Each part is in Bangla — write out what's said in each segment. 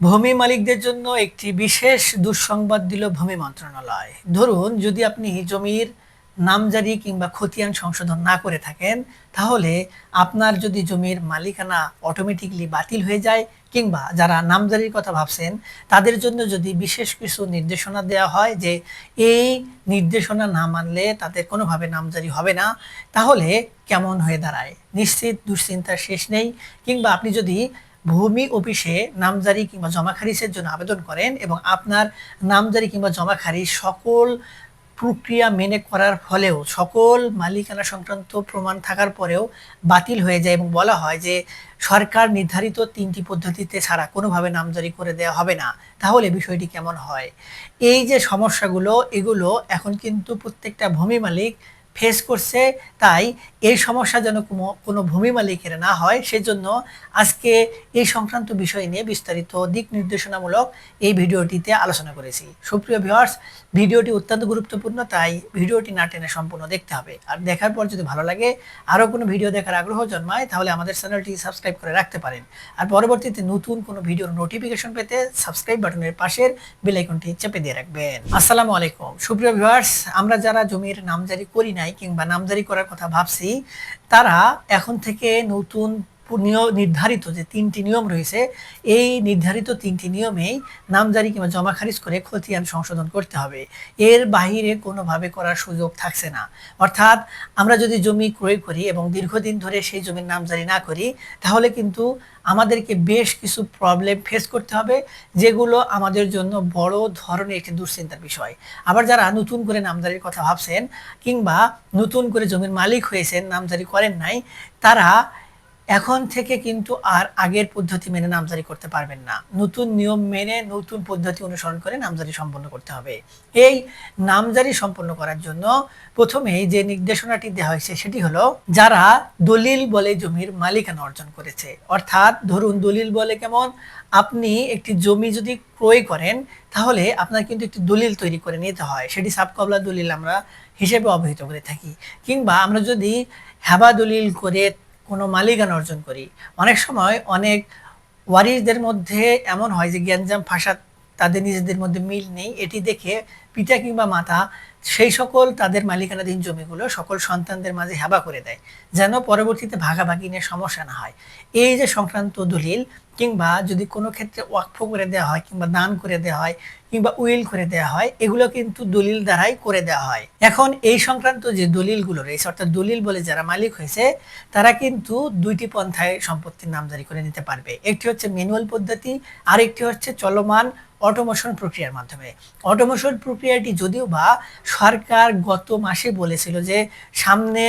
ভূমি মালিকদের জন্য একটি বিশেষ দুঃসংবাদ দিল ভূমি মন্ত্রণালয়। ধরুন, যদি আপনি জমির নামজারি কিংবা খতিয়ান সংশোধন না করে থাকেন, তাহলে আপনার যদি জমির মালিকানা অটোমেটিকলি বাতিল হয়ে যায় কিংবা যারা নামজারির কথা ভাবছেন, তাদের জন্য যদি বিশেষ কিছু নির্দেশনা দেওয়া হয় যে এই নির্দেশনা না মানলে তাদের কোনোভাবে নামজারি হবে না, তাহলে কেমন হয়ে দাঁড়ায়? নিশ্চিত দুশ্চিন্তার শেষ নেই। কিংবা আপনি যদি ভূমি অফিসে নামজারি কিংবা জমা খারিজের জন্য আবেদন করেন এবং আপনার নামজারি কিংবা জমা খারিজ সকল প্রক্রিয়া মেনে করার ফলেও সকল মালিকানা সংক্রান্ত প্রমাণ থাকার পরেও বাতিল হয়ে যায় এবং বলা হয় যে সরকার নির্ধারিত তিনটি পদ্ধতিতে ছাড়া কোনোভাবে নামজারি করে দেওয়া হবে না। তাহলে বিষয়টি কেমন হয়? এই যে সমস্যাগুলো, এগুলো এখন কিন্তু প্রত্যেকটা ভূমি মালিক ফেস করছে, তাই এই সমস্যা যেন কোনো ভূমি মালিকের না হয়, সেজন্য আজকে এই সংক্রান্ত বিষয় নিয়ে বিস্তারিত দিক নির্দেশনামূলক এই ভিডিওটিতে আলোচনা করেছি। সুপ্রিয় ভিউয়ার্স ভিডিওটি অত্যন্ত গুরুত্বপূর্ণ, তাই ভিডিওটি না টেনে সম্পূর্ণ দেখতে হবে। আর দেখার পর যদি ভালো লাগে, আরও কোনো ভিডিও দেখার আগ্রহ জন্মায়, তাহলে আমাদের চ্যানেলটি সাবস্ক্রাইব করে রাখতে পারেন। আর পরবর্তীতে নতুন কোনো ভিডিওর নোটিফিকেশন পেতে সাবস্ক্রাইব বাটনের পাশের বেল আইকনটি চেপে দিয়ে রাখবেন। আসসালামু আলাইকুম। সুপ্রিয় ভিউয়ার্স আমরা যারা জমির নামজারি করি নাই কিংবা নামজারি করার কথা ভাবছি তারা এখন থেকে নতুন নির্ধারিত যে তিনটি নিয়ম রয়েছে, এই নির্ধারিত তিনটি নিয়মেই নামজারি কিংবা জমা খারিজ করে খতিয়ান সংশোধন করতে হবে। এর বাহিরে কোনোভাবে করার সুযোগ থাকছে না। অর্থাৎ আমরা যদি জমি ক্রয় করি এবং দীর্ঘদিন ধরে সেই জমির নামজারি না করি, তাহলে কিন্তু আমাদেরকে বেশ কিছু প্রবলেম ফেস করতে হবে, যেগুলো আমাদের জন্য বড় ধরনের একটি দুশ্চিন্তার বিষয়। আবার যারা নতুন করে নামজারির কথা ভাবছেন কিংবা নতুন করে জমির মালিক হয়েছেন নামজারি করেন নাই, তারা এখন থেকে কিন্তু আর আগের পদ্ধতি মেনে নামজারি করতে পারবেন না। নতুন নিয়ম মেনে নতুন পদ্ধতি অনুসরণ করে নামজারি সম্পন্ন করতে হবে। এই নামজারি সম্পন্ন করার জন্য প্রথমেই যে নির্দেশনাটি দেওয়া হয়েছে সেটি হলো, যারা দলিল বলে জমির মালিকানা অর্জন করেছে, অর্থাৎ ধরুন দলিল বলে কেমন, আপনি একটি জমি যদি ক্রয় করেন, তাহলে আপনার কিন্তু একটি দলিল তৈরি করে নিতে হয়। সেটি সাবকবলা দলিল আমরা হিসেবে অবহিত করে থাকি। কিংবা আমরা যদি হ্যাবা দলিল করে কোনো মালিকান অর্জন করি। অনেক সময় অনেক ওয়ারিসদের মধ্যে এমন হয় যে জ্ঞানজাম ভাষা তাদের নিজেদের মধ্যে মিল নেই। এটি দেখে পিতা কিংবা মাতা, সেই সকল তাদের মালিকানাধীন জমিগুলো সকল সন্তানদের মাঝে হেবা করে দেয়, যেন পরবর্তীতে ভাগাভাগি নিয়ে সমস্যা না হয়। এই যে সংক্রান্ত দলিল, কিংবা যদি কোনো ক্ষেত্রে ওয়াকফ করে দেওয়া হয়, কিংবা দান করে দেওয়া হয়, কিংবা উইল করে দেওয়া হয়, এগুলো কিন্তু দলিল দ্বারাই করে দেওয়া হয়। এখন এই সংক্রান্ত যে দলিলগুলো রয়েছে, অর্থাৎ দলিল বলে যারা মালিক হয়েছে, তারা কিন্তু দুইটি পন্থায় সম্পত্তির নামজারি করে নিতে পারবে। একটি হচ্ছে ম্যানুয়াল পদ্ধতি আর একটি হচ্ছে চলমান অটোমেশন প্রক্রিয়ার মাধ্যমে। অটোমেশন প্রক্রিয়াটি যদিও বা সরকার গত মাসে বলেছিল যে সামনে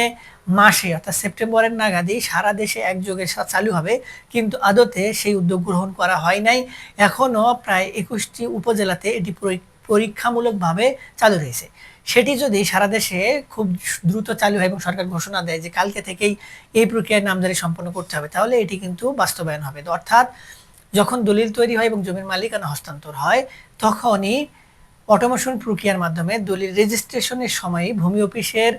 মাসে, অর্থাৎ সেপ্টেম্বরের নাগাদই সারা দেশে একযোগে চালু হবে, কিন্তু আদতে সেই উদ্যোগ গ্রহণ করা হয় নাই। এখনও প্রায় একুশটি উপজেলাতে এটি পরীক্ষামূলকভাবে চালু রয়েছে। সেটি যদি সারা দেশে খুব দ্রুত চালু হয় এবং সরকার ঘোষণা দেয় যে কালকে থেকেই এই প্রক্রিয়ার নামজারি সম্পন্ন করতে হবে, তাহলে এটি কিন্তু বাস্তবায়ন হবে। অর্থাৎ যখন দলিল তৈরি হয় এবং জমির মালিকানা হস্তান্তর হয়, তখনই অটোমেশন প্রক্রিয়ার মাধ্যমে দলিল রেজিস্ট্রেশনের সময় ভূমি অফিসের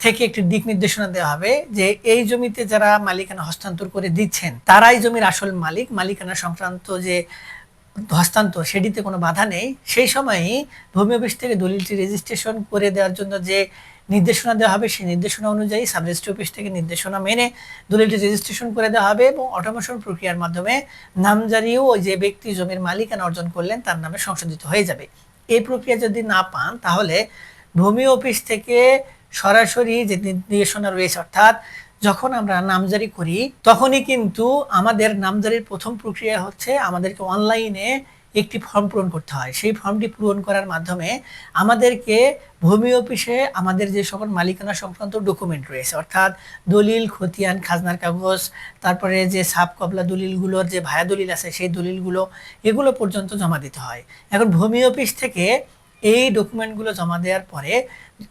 থেকে একটি দিক নির্দেশনা দেওয়া হবে যে এই জমিতে যারা মালিকানা হস্তান্তর করে দিচ্ছেন, তারাই জমির আসল মালিক। মালিকানা সংক্রান্ত যে হস্তান্তর, সেটিতে কোনো বাধা নেই। সেই সময়ই ভূমি অফিস থেকে দলিলটি রেজিস্ট্রেশন করে দেওয়ার জন্য যে নির্দেশনা দেওয়া হবে, সেই নির্দেশনা অনুযায়ী সাব রেজিস্ট্রি অফিস থেকে নির্দেশনা মেনে দলিলটি রেজিস্ট্রেশন করে দেওয়া হবে এবং অটোমেশন প্রক্রিয়ার মাধ্যমে নামজারিও ওই যে ব্যক্তি জমির মালিকানা অর্জন করলেন, তার নামে সংশোধিত হয়ে যাবে। এই প্রক্রিয়া যদি না পান, তাহলে ভূমি অফিস থেকে সরাসরি যে নির্দেশনা রয়েছে, অর্থাৎ যখন আমরা নামজারি করি, তখনই কিন্তু আমাদের নামজারির প্রথম প্রক্রিয়া হচ্ছে আমাদেরকে অনলাইনে একটি ফর্ম পূরণ করতে হয়। সেই ফর্মটি পূরণ করার মাধ্যমে আমাদেরকে ভূমি অফিসে আমাদের যে সকল মালিকানা সংক্রান্ত ডকুমেন্ট রয়েছে, অর্থাৎ দলিল, খতিয়ান, খাজনার কাগজ, তারপরে যে সাপ কবলা দলিলগুলোর যে ভায়া দলিল আছে, সেই দলিলগুলো এগুলো পর্যন্ত জমা দিতে হয়। এখন ভূমি অফিস থেকে এই ডকুমেন্টগুলো জমা দেওয়ার পরে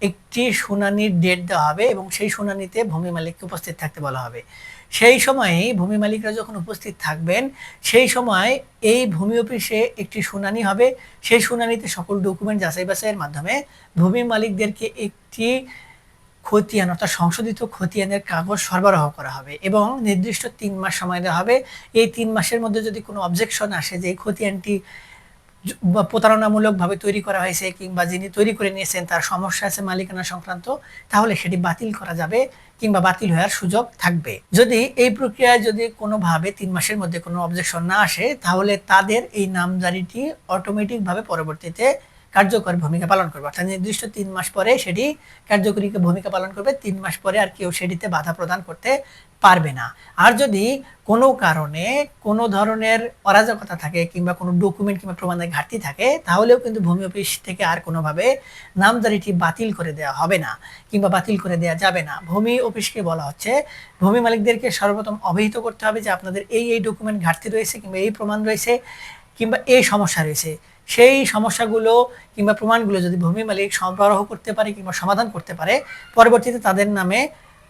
একটি শুনানির ডেট দেওয়া হবে এবং সেই শুনানিতে ভূমি মালিককে উপস্থিত থাকতে বলা হবে। সেই সময়ে ভূমি মালিকরা যখন উপস্থিত থাকবেন, সেই সময় এই ভূমি অফিসে একটি শুনানি হবে। সেই শুনানিতে সকল ডকুমেন্ট যাচাই বাছাইয়ের মাধ্যমে ভূমি মালিকদেরকে একটি খতিয়ান, অর্থাৎ সংশোধিত খতিয়ানের কাগজ সরবরাহ করা হবে এবং নির্দিষ্ট তিন মাস সময় দেওয়া হবে। এই তিন মাসের মধ্যে যদি কোনো অবজেকশন আসে যে এই খতিয়ানটি প্রতারণামূলকভাবে তৈরি করা হয়েছে কিংবা যিনি তৈরি করে নিয়েছেন তার সমস্যা আছে মালিকানা সংক্রান্ত, তাহলে সেটি বাতিল করা যাবে কিংবা বাতিল হওয়ার সুযোগ থাকবে। যদি এই প্রক্রিয়ায় যদি কোনোভাবে তিন মাসের মধ্যে কোনো অবজেকশন না আসে, তাহলে তাদের এই নামজারিটি অটোমেটিকভাবে পরবর্তীতে কার্যকর ভূমিকা পালন করবে। অর্থাৎ নির্দিষ্ট তিন মাস পরে সেটি কার্যকরী ভূমিকা পালন করবে, তিন মাস পরে আর কেউ সেটিতে বাধা প্রদান করতে পারবে না। আর যদি কোনো কারণে কোনো ধরনের অরাজকতা থাকে কিংবা কোনো ডকুমেন্ট কিংবা প্রমাণের ঘাটতি থাকে, তাহলেও কিন্তু ভূমি অফিস থেকে আর কোনোভাবে নামজারিটি বাতিল করে দেওয়া হবে না কিংবা বাতিল করে দেওয়া যাবে না। ভূমি অফিসকে বলা হচ্ছে, ভূমি মালিকদেরকে সর্বপ্রথম অবহিত করতে হবে যে আপনাদের এই এই ডকুমেন্ট ঘাটতি রয়েছে কিংবা এই প্রমাণ রয়েছে কিংবা এই সমস্যা রয়েছে। সেই সমস্যাগুলো কিংবা প্রমাণগুলো যদি ভূমি মালিক সরবরাহ করতে পারে কিংবা সমাধান করতে পারে, পরবর্তীতে তাদের নামে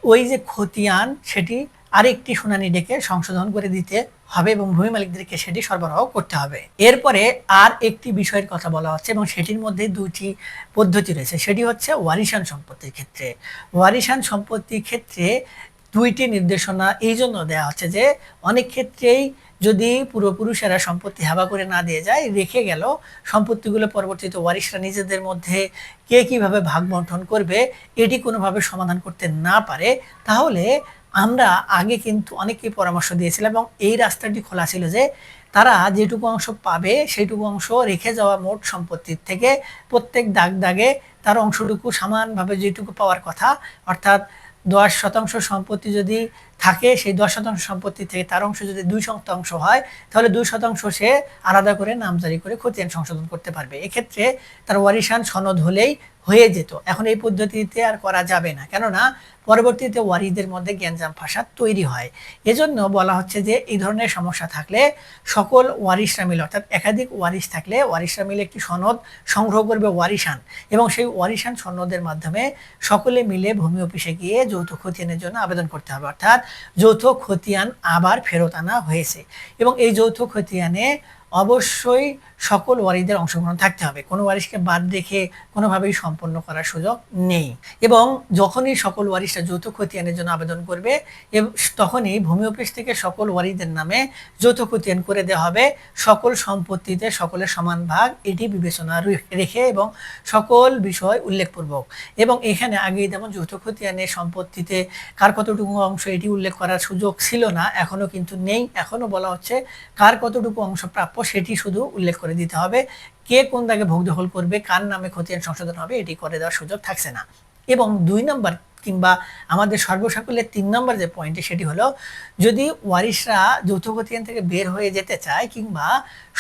ওই যে খতিয়ান, সেটি আরেকটি শুনানি ডেকে সংশোধন করে দিতে হবে এবং ভূমি মালিকদেরকে সেটি সরবরাহ করতে হবে। এরপরে আর একটি বিষয়ের কথা বলা হচ্ছে এবং সেটির মধ্যে দুটি পদ্ধতি রয়েছে। সেটি হচ্ছে ওয়ারিশান সম্পত্তির ক্ষেত্রে। ওয়ারিশান সম্পত্তির ক্ষেত্রে দুইটি নির্দেশনা এই জন্য দেওয়া হচ্ছে যে অনেক ক্ষেত্রেই যদি পূর্বপুরুষেরা সম্পত্তি হাবা করে না দিয়ে যায়, রেখে গেল, সম্পত্তিগুলো পরবর্তীতে ওয়ারিশরা নিজেদের মধ্যে কে কীভাবে ভাগ বন্টন করবে, এটি কোনোভাবে সমাধান করতে না পারে, তাহলে আমরা আগে কিন্তু অনেকেই পরামর্শ দিয়েছিলাম এবং এই রাস্তাটি খোলা ছিল যে তারা যেটুকু অংশ পাবে সেইটুকু অংশ রেখে যাওয়া মোট সম্পত্তির থেকে প্রত্যেক দাগ দাগে তার অংশটুকু সমানভাবে যেটুকু পাওয়ার কথা, অর্থাৎ দশ শতাংশ সম্পত্তি যদি থাকে, সেই দশ শতাংশ সম্পত্তি থেকে তার অংশ যদি দুই শতাংশ হয়, তাহলে দুই শতাংশ সে আলাদা করে নামজারি করে ক্ষতি সংশোধন করতে পারবে। এক্ষেত্রে তার ওয়ারিশান সনদ হলেই হয়ে যেত। এখন এই পদ্ধতিতে আর করা যাবে না। কেননা, পরবর্তীতে ওয়ারিদের মধ্যে জ্ঞানজাম ফাসাদ তৈরি হয়। এজন্য বলা হচ্ছে যে, এই ধরনের সমস্যা থাকলে সকল ওয়ারিশরা মিলে, অর্থাৎ একাধিক ওয়ারিশ থাকলে ওয়ারিশরা মিলে একটি সনদ সংগ্রহ করবে ওয়ারিশান এবং সেই ওয়ারিশান সনদের মাধ্যমে সকলে মিলে ভূমি অফিসে গিয়ে যৌথ খতিয়ানের জন্য আবেদন করতে হবে। অর্থাৎ যৌথ খতিয়ান আবার ফেরত আনা হয়েছে। এবং এই যৌথ খতিয়ানে অবশ্যই সকল ওয়ারিদের অংশগ্রহণ থাকতে হবে। কোনো ওয়ারিশকে বাদ রেখে কোনোভাবেই সম্পন্ন করার সুযোগ নেই। এবং যখনই সকল ওয়ারিশরা যৌথ খতিয়ানের জন্য আবেদন করবে তখনই ভূমি অফিস থেকে সকল ওয়ারিদের নামে যৌথ খতিয়ান করে দেওয়া হবে। সকল সম্পত্তিতে সকলের সমান ভাগ এটি বিবেচনা রেখে এবং সকল বিষয় উল্লেখপূর্বক। এবং এখানে আগে যেমন যৌথ খতিয়ানের সম্পত্তিতে কার কতটুকু অংশ এটি উল্লেখ করার সুযোগ ছিল না এখনও কিন্তু নেই। এখনও বলা হচ্ছে কার কতটুকু অংশ প্রাপ্য সেটি শুধু উল্লেখ করে দিতে হবে কে কোন দাগে ভোগ দখল করবে, কার নামে ক্ষতি সংশোধন হবে, এটি করে দেওয়ার সুযোগ থাকছে না। এবং দুই নম্বর কিংবা আমাদের সর্বসাকল্যের তিন নম্বর যে পয়েন্টে সেটি হলো, যদি ওয়ারিশরা যৌথ খতিয়ান থেকে বের হয়ে যেতে চায় কিংবা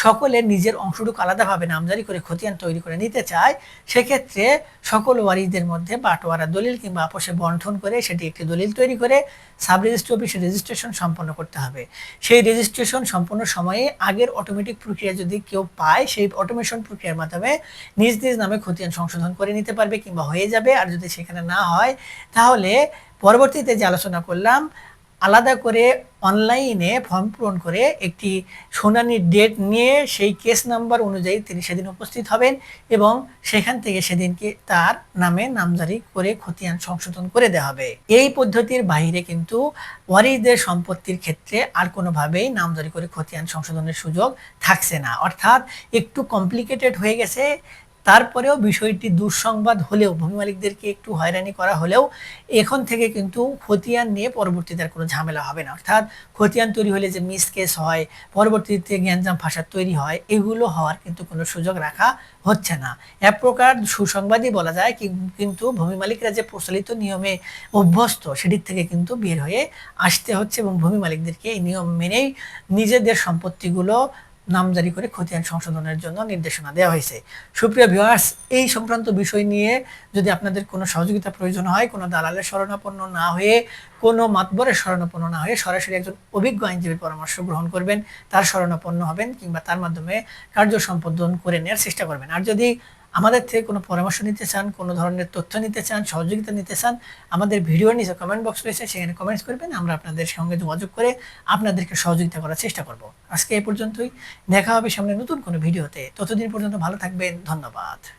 সকলে নিজের অংশটুকু আলাদাভাবে নামজারি করে খতিয়ান তৈরি করে নিতে চায়, সেক্ষেত্রে সকল ওয়ারিশদের মধ্যে বাটোয়ারা দলিল কিংবা আপোষে বন্টন করে সেটি একটি দলিল তৈরি করে সাব রেজিস্ট্রি অফিসে রেজিস্ট্রেশন সম্পন্ন করতে হবে। সেই রেজিস্ট্রেশন সম্পন্ন সময়ে আগের অটোমেটিক প্রক্রিয়া যদি কেউ পায়, সেই অটোমেশন প্রক্রিয়ার মাধ্যমে নিজ নিজ নামে খতিয়ান সংশোধন করে নিতে পারবে কিংবা হয়ে যাবে। আর যদি সেখানে না হয় তাহলে পরবর্তীতে যে আলোচনা করলাম, আলাদা করে অনলাইনে ফর্ম পূরণ করে একটি শুনানির ডেট নিয়ে সেই কেস নাম্বার অনুযায়ী তিনি সেদিন উপস্থিত হবেন এবং সেখান থেকে সেদিনকে তার নামে নামজারি করে খতিয়ান সংশোধন করে দেওয়া হবে। এই পদ্ধতির বাইরে কিন্তু ওয়ারিসদের সম্পত্তির ক্ষেত্রে আর কোনোভাবেই নামজারি করে খতিয়ান সংশোধনের সুযোগ থাকছে না। অর্থাৎ একটু কমপ্লিকেটেড হয়ে গেছে তারপরেও বিষয়টি দুঃসংবাদ হলেও, ভূমি মালিকদেরকে একটু হয়রানি করা হলেও, এখন থেকে কিন্তু খতিয়ান নিয়ে পরবর্তীতে আর কোনো ঝামেলা হবে না। অর্থাৎ খতিয়ান তৈরি হলে যে মিস কেস হয়, পরবর্তীতে জ্ঞানজাম ফাঁসার তৈরি হয়, এগুলো হওয়ার কিন্তু কোনো সুযোগ রাখা হচ্ছে না। এক প্রকার সুসংবাদই বলা যায় কি- কিন্তু ভূমি মালিকরা যে প্রচলিত নিয়মে অভ্যস্ত সেটির থেকে কিন্তু বের হয়ে আসতে হচ্ছে এবং ভূমি মালিকদেরকে এই নিয়ম মেনেই নিজেদের সম্পত্তিগুলো নামজারি করে খতিয়ান সংশোধনের জন্য নির্দেশনা দেওয়া হয়েছে। সুপ্রিয় ভিউয়ার্স এই সংক্রান্ত বিষয় নিয়ে যদি আপনাদের কোনো সহযোগিতা প্রয়োজন হয়, কোনো দালালের শরণাপন্ন না হয়ে, কোনো মাতবরের শরণাপন্ন না হয়ে সরাসরি একজন অভিজ্ঞ আইনজীবীর পরামর্শ গ্রহণ করবেন, তার শরণাপন্ন হবেন কিংবা তার মাধ্যমে কার্য সম্পাদন করে নেওয়ার চেষ্টা করবেন। আর যদি আমাদের থেকে কোনো পরামর্শ নিতে চান, কোনো ধরনের তথ্য নিতে চান, সহযোগিতা নিতে চান, আমাদের ভিডিওর নিচে কমেন্ট বক্স রয়েছে, সেখানে কমেন্টস করবেন, আমরা আপনাদের সঙ্গে যোগাযোগ করে আপনাদেরকে সহযোগিতা করার চেষ্টা করব। আজকে এ পর্যন্তই, দেখা হবে সামনে নতুন কোনো ভিডিওতে। ততদিন পর্যন্ত ভালো থাকবেন, ধন্যবাদ।